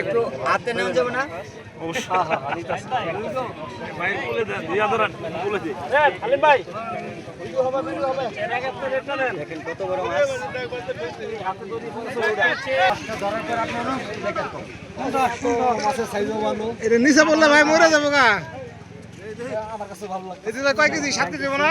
একটু হাতে নেওয়া যাবে না দেখেন কত বড় মাছ এটা নিচে বললে ভাই মরে যাব গা এটা কয় কেজি? সাত কেজি দেবো না?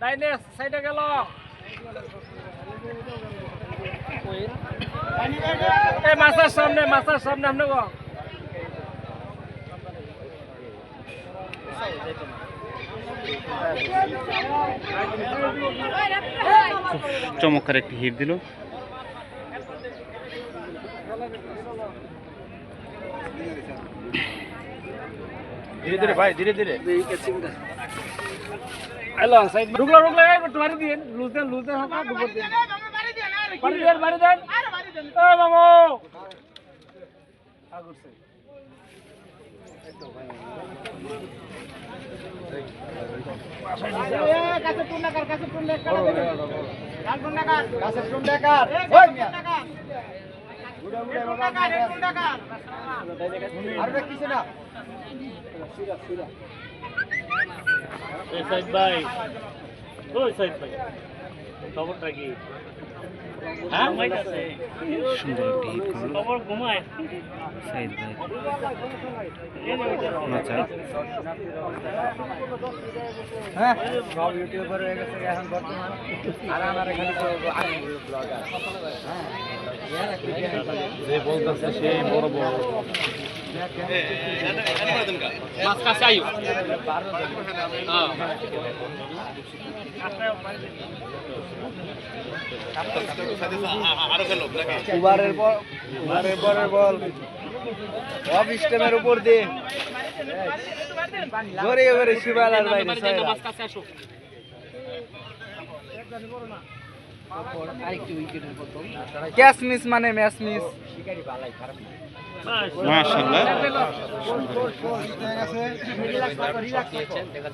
তাইলে সাইডে গেল। এই মাছের সামনে মাছের সামনে আপনি গো। চমৎকার একটি হিট দিল। ধীরে ধীরে ভাই ধীরে ধীরে। হ্যালো সাইড ঢুকলো ঢুকলো একটু বাড়ি দিন লুজ দেন লুজ দেন হাঁকা ঢুকো দিন বাড়ি দেন বাড়ি দেন এ মামু সাইড ভাই। ওই সাইড ভাই। খবরটা কি? হ্যাঁ? সুন্দর একটি হিট করল সাইদ ভাই। মাচা হ্যাঁ। সব ইউটিউবার হয়ে গেছে এখন বর্তমান। আর আমার এখানে ব্লগার। হ্যাঁ। যে বলতেছে সেই বড় বড়। মাছ কাছে আইও। হ্যাঁ। উবারের পর উবারের পরের বল। অফ স্টেমের উপর দিয়ে। ঘরে ঘরে শিবালার বাইরে মাছ কাছে আসো ক্যাশ মিস মানে ম্যাচ মিস মাশাআল্লাহ।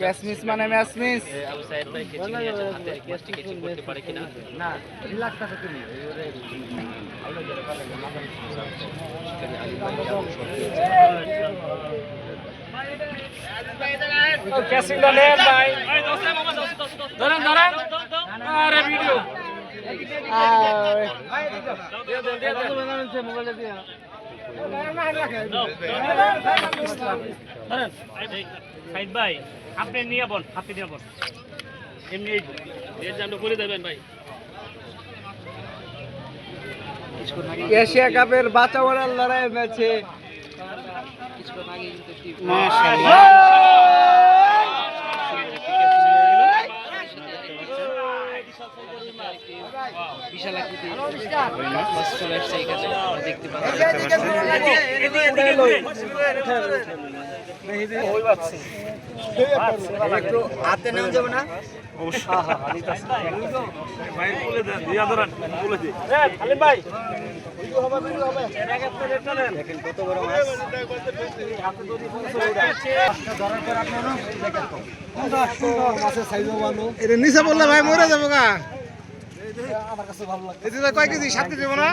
ক্যাশ মিস মানে ম্যাচ মিস ক্যাসিংটা নেন ভাই ধরেন ধরেন। আরে ভিডিও। সাইদ ভাই আপনি নিয়ে বল আপনি নিয়ে বল। এমনি এই জানো করে দেবেন ভাই এশিয়া কাপের বাঁচা মরার লড়াই ম্যাচে। মাশাআল্লাহ। বিশাল আকৃতি মাছ চলে আসছে এখানে দেখতে দেখেন কত বড় মাছ এটা নিচে বললে ভাই মরে যাব গা। এটা কয় কেজি? সাত কেজি না?